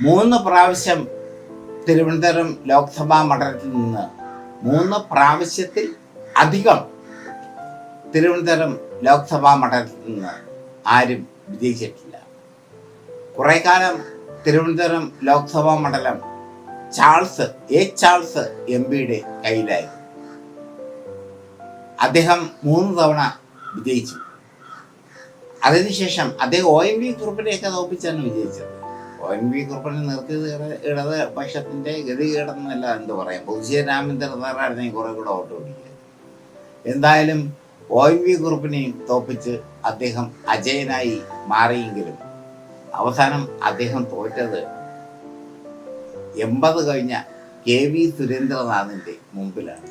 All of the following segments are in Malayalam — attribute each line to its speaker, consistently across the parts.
Speaker 1: മൂന്ന് പ്രാവശ്യം തിരുവനന്തപുരം ലോക്സഭാ മണ്ഡലത്തിൽ നിന്ന് മൂന്ന് പ്രാവശ്യത്തിൽ അധികം തിരുവനന്തപുരം ലോക്സഭാ മണ്ഡലത്തിൽ നിന്ന് ആരും വിജയിച്ചിട്ടില്ല. കുറെ കാലം തിരുവനന്തപുരം ലോക്സഭാ മണ്ഡലം ചാൾസ് എ ചാൾസ് എം പിയുടെ കയ്യിലായിരുന്നു. അദ്ദേഹം മൂന്ന് തവണ വിജയിച്ചു. അതിനുശേഷം അദ്ദേഹം ഒ എം വി കുറുപ്പിനെയൊക്കെ തോപ്പിച്ചാണ് വിജയിച്ചത് ഒ എം വി കുറുപ്പിനെ നിർത്തിയത് ഇട- ഇടത് പക്ഷത്തിന്റെ ഗതികേടെന്നല്ല എന്ത് പറയാം. പുതുശ്ശേരി രാമേന്ദ്രൻ സാറായിരുന്നെങ്കിൽ കുറെ കൂടെ വോട്ട് പിടിക്കുക എന്തായാലും ഒ എം വി കുറുപ്പിനെയും തോപ്പിച്ച് അദ്ദേഹം അജയനായി മാറിയെങ്കിലും അവസാനം അദ്ദേഹം തോറ്റത് എൺപത് കഴിഞ്ഞ കെ വി സുരേന്ദ്രനാഥിന്റെ മുമ്പിലാണ്.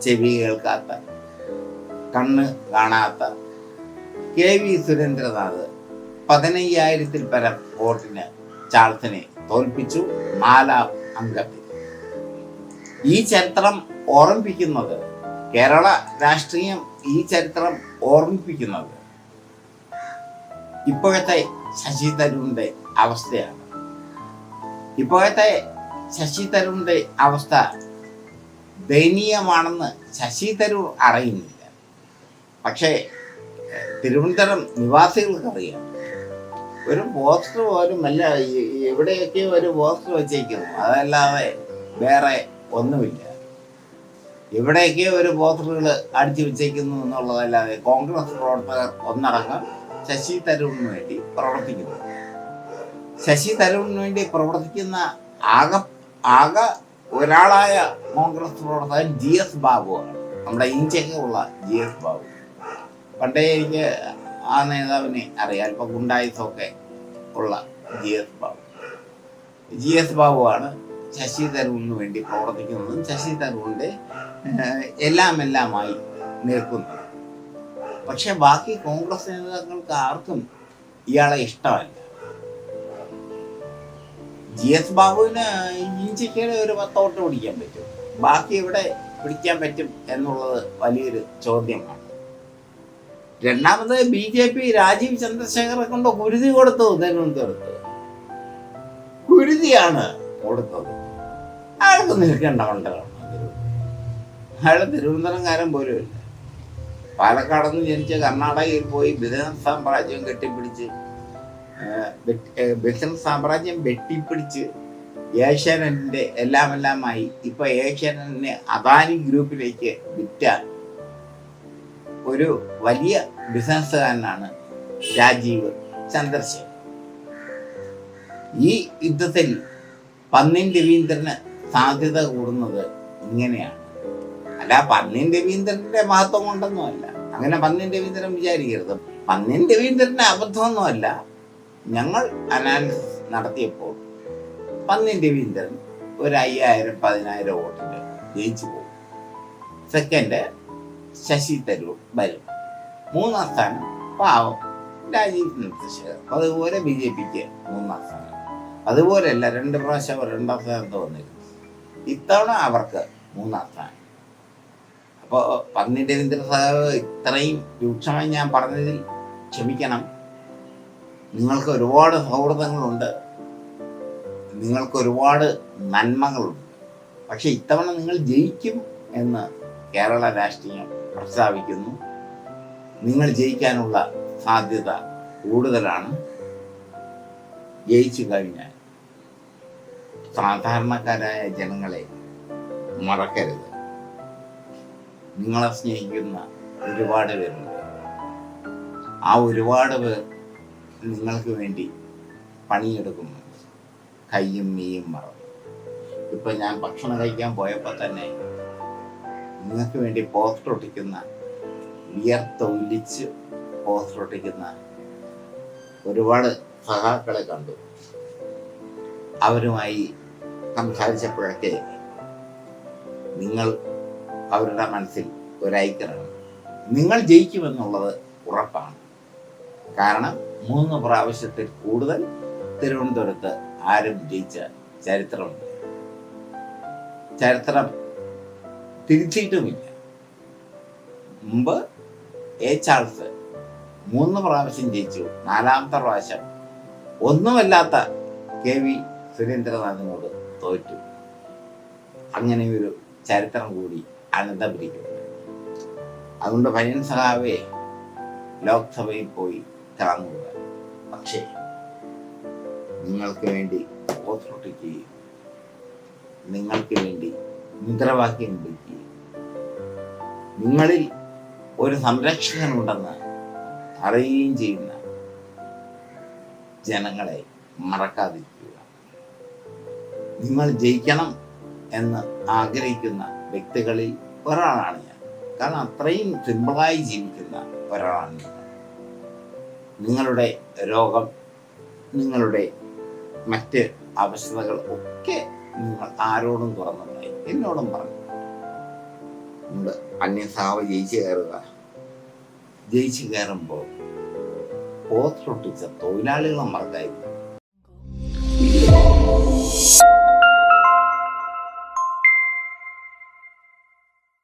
Speaker 1: ചെവി കേൾക്കാത്ത കണ്ണ് കാണാത്ത കെ വി സുരേന്ദ്രനാഥ് പതിനയ്യായിരത്തിൽ പരം വോട്ടിന് ചാൾസിനെ തോൽപ്പിച്ചു നാലാം അംഗത്തിൽ. ഈ ചരിത്രം ഓർമ്മിപ്പിക്കുന്നത് കേരള രാഷ്ട്രീയം ഈ ചരിത്രം ഓർമ്മിപ്പിക്കുന്നത് ഇപ്പോഴത്തെ ശശി തരൂരിന്റെ അവസ്ഥയാണ്. ഇപ്പോഴത്തെ ശശി തരൂരിന്റെ അവസ്ഥ ദയനീയമാണെന്ന് ശശി തരൂർ അറിയുന്നില്ല. പക്ഷേ തിരുവനന്തപുരം നിവാസികൾക്ക് അറിയാം ഒരു പോസ്റ്റർ പോലും അല്ല എവിടെയൊക്കെ ഒരു പോസ്റ്റർ വെച്ചേക്കുന്നു. അതല്ലാതെ വേറെ ഒന്നുമില്ല. എവിടെയൊക്കെ ഒരു പോസ്റ്ററുകൾ അടിച്ചു വെച്ചേക്കുന്നു എന്നുള്ളതല്ലാതെ കോൺഗ്രസ് പ്രവർത്തകർ ഒന്നടങ്കം ശശി തരൂരിന് വേണ്ടി പ്രവർത്തിക്കുന്നു. ശശി തരൂരിന് വേണ്ടി പ്രവർത്തിക്കുന്ന ആക ആക ഒരാളായ കോൺഗ്രസ് പ്രവർത്തകൻ ജി എസ് ബാബുവാണ്. നമ്മുടെ ഇഞ്ചൊക്കെ ഉള്ള ജി എസ് ബാബു. പണ്ടേ എനിക്ക് ആ നേതാവിനെ അറിയാം. അല്പം ഗുണ്ടായുസമൊക്കെ ഉള്ള G S Babu. G S ബാബുവാണ് Shashi തരൂറിന് വേണ്ടി പ്രവർത്തിക്കുന്നതും ശശി തരൂറിന്റെ എല്ലാം എല്ലാമായി നിൽക്കുന്നത്. പക്ഷെ ബാക്കി കോൺഗ്രസ് നേതാക്കൾക്ക് ആർക്കും ഇയാളെ ഇഷ്ടമല്ല. ജി എസ് ബാബുവിന് ഇഞ്ചിക്കയുടെ ഒരു പത്തോട്ട് പിടിക്കാൻ പറ്റും. ബാക്കി ഇവിടെ പിടിക്കാൻ പറ്റും എന്നുള്ളത് വലിയൊരു ചോദ്യമാണ്. രണ്ടാമത് ബി ജെ പി രാജീവ് ചന്ദ്രശേഖറെ കൊണ്ട് കുരുതി കൊടുത്തു തിരുവനന്തപുരത്ത് കുരുതിയാണ് കൊടുത്തത്. അയാൾക്ക് നിൽക്കേണ്ട മണ്ഡലമാണ് അയാൾ തിരുവനന്തപുരംകാരൻ പോലും പാലക്കാട് നിന്ന് ജനിച്ച് കർണാടകയിൽ പോയി ബിസിനസ് സാമ്രാജ്യം കെട്ടിപ്പിടിച്ച് ബിസിനസ് സാമ്രാജ്യം വെട്ടിപ്പിടിച്ച് ഏഷ്യാനെറ്റിന്റെ എല്ലാമെല്ലാമായി ഇപ്പോൾ ഇപ്പൊ ഏഷ്യാനെറ്റിനെ അദാനി ഗ്രൂപ്പിലേക്ക് വിറ്റ ഒരു വലിയ ബിസിനസ്സുകാരനാണ് രാജീവ് ചന്ദ്രശേഖർ ഈ യുദ്ധത്തിൽ പന്നിൻ രവീന്ദ്രന് സാധ്യത കൂടുന്നത് ഇങ്ങനെയാണ്. അല്ല പന്നിൻ രവീന്ദ്രന്റെ മഹത്വം കൊണ്ടൊന്നുമല്ല അങ്ങനെ പന്നിൻ രവീന്ദ്രൻ വിചാരിക്കരുത്. പന്നിൻ രവീന്ദ്രന്റെ അബദ്ധമൊന്നുമല്ല. ഞങ്ങൾ അനാലിസിസ് നടത്തിയപ്പോൾ പന്നിൻ രവീന്ദ്രൻ ഒരു അയ്യായിരം പതിനായിരം വോട്ടിന് ജയിച്ചു പോകും സെക്കൻഡ് ശശി തരൂർ വരും മൂന്നാം സ്ഥാനം പാവം. രാജീവ് ചന്ദ്രശേഖർ അതുപോലെ ബി ജെ പിക്ക് മൂന്നാം സ്ഥാനം. അതുപോലെയല്ല രണ്ട് പ്രാവശ്യം അവർ രണ്ടാം സ്ഥാനത്ത് വന്നിരുന്നു. ഇത്തവണ അവർക്ക് മൂന്നാം സ്ഥാനം. അപ്പോൾ പന്നി രവീന്ദ്ര ഇത്രയും രൂക്ഷമായി ഞാൻ പറഞ്ഞതിൽ ക്ഷമിക്കണം. നിങ്ങൾക്ക് ഒരുപാട് സൗഹൃദങ്ങളുണ്ട്. നിങ്ങൾക്ക് ഒരുപാട് നന്മകളുണ്ട്. പക്ഷെ ഇത്തവണ നിങ്ങൾ ജയിക്കും എന്ന് കേരള രാഷ്ട്രീയം പ്രസ്താവിക്കുന്നു നിങ്ങൾ ജയിക്കാനുള്ള സാധ്യത കൂടുതലാണ്. ജയിച്ചു കഴിഞ്ഞാൽ സാധാരണക്കാരായ ജനങ്ങളെ മറക്കരുത്. നിങ്ങളെ സ്നേഹിക്കുന്ന ഒരുപാട് പേരുണ്ട്. ആ ഒരുപാട് പേർ നിങ്ങൾക്ക് വേണ്ടി പണിയെടുക്കുന്നുണ്ട്. കയ്യും മീയും മറന്നു. ഇപ്പം ഞാൻ ഭക്ഷണം കഴിക്കാൻ പോയപ്പോൾ തന്നെ നിങ്ങൾക്ക് വേണ്ടി പോസ്റ്റർ ഒട്ടിക്കുന്ന വിയർത്തൊലിച്ച് പോസ്റ്റർ ഒട്ടിക്കുന്ന ഒരുപാട് സഹാക്കളെ കണ്ടു. അവരുമായി സംസാരിച്ചപ്പോഴൊക്കെ നിങ്ങൾ അവരുടെ മനസ്സിൽ ഒരൈക്യമാണ് നിങ്ങൾ ജയിക്കുമെന്നുള്ളത് ഉറപ്പാണ്. കാരണം മൂന്ന് പ്രാവശ്യത്തിൽ കൂടുതൽ തിരുവനന്തപുരത്ത് ആരും ജയിച്ച ചരിത്രമുണ്ട്. ചരിത്രം തിരുത്തിയിട്ടുമില്ല. മുമ്പ് എ ചാൾസ് മൂന്ന് പ്രാവശ്യം ജയിച്ചു. നാലാമത്തെ പ്രാവശ്യം. ഒന്നുമല്ലാത്ത കെ വി സുരേന്ദ്രനാഥിനോട് തോറ്റു. അങ്ങനെ ഒരു ചരിത്രം കൂടി അനന്തപുരിക്കുന്നു അതുകൊണ്ട് ഭയൻസഹാവെ ലോക്സഭയിൽ പോയി കടന്നുക പക്ഷേ നിങ്ങൾക്ക് വേണ്ടി ഓത്രൊട്ടിക്കുകയും നിങ്ങൾക്ക് വേണ്ടി മുദ്രാവാക്യം വിളിക്കുകയും നിങ്ങളിൽ ഒരു സംരക്ഷകനുണ്ടെന്ന് അറിയുകയും ചെയ്യുന്ന ജനങ്ങളെ മറക്കാതിരിക്കുക. നിങ്ങൾ ജയിക്കണം എന്ന് ആഗ്രഹിക്കുന്ന വ്യക്തികളിൽ ഒരാളാണ് ഞാൻ. കാരണം അത്രയും സിമ്പിളായി ജീവിക്കുന്ന ഒരാളാണ് ഞാൻ. നിങ്ങളുടെ രോഗം നിങ്ങളുടെ മറ്റ് അവസ്ഥകൾ ഒക്കെ നിങ്ങൾ ആരോടും തുറന്നു എന്നോടും പറഞ്ഞു. നമ്മൾ അന്യസാവ ജയിച്ച് കയറുക. ജയിച്ച് കയറുമ്പോൾ പോത്തൊട്ടിച്ച തൊഴിലാളികളെ മറക്കായിരുന്നു